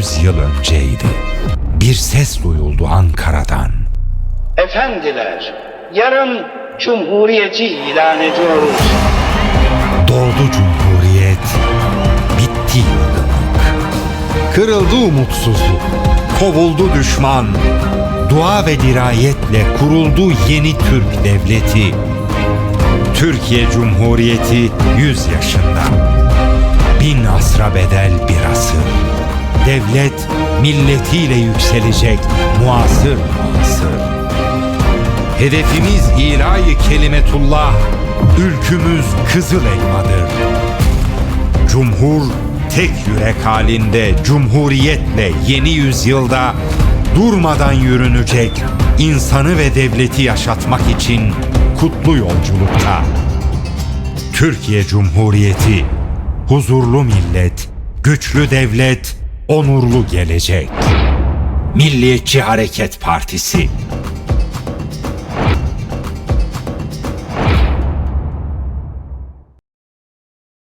100 yıl önceydi. Bir ses duyuldu Ankara'dan. Efendiler, yarın Cumhuriyeti ilan ediyoruz. Doğdu Cumhuriyet, bitti yılgınlık. Kırıldı umutsuzluk, kovuldu düşman. Dua ve dirayetle kuruldu yeni Türk devleti. Türkiye Cumhuriyeti 100 yaşında. Bin asra bedel bir asır. Devlet milletiyle yükselecek muasır muasır. Hedefimiz ilahi kelimetullah, ülkümüz kızıl elmadır. Cumhur tek yürek halinde cumhuriyetle yeni yüzyılda durmadan yürünecek insanı ve devleti yaşatmak için kutlu yolculukta. Türkiye Cumhuriyeti, huzurlu millet, güçlü devlet, onurlu gelecek. Milliyetçi Hareket Partisi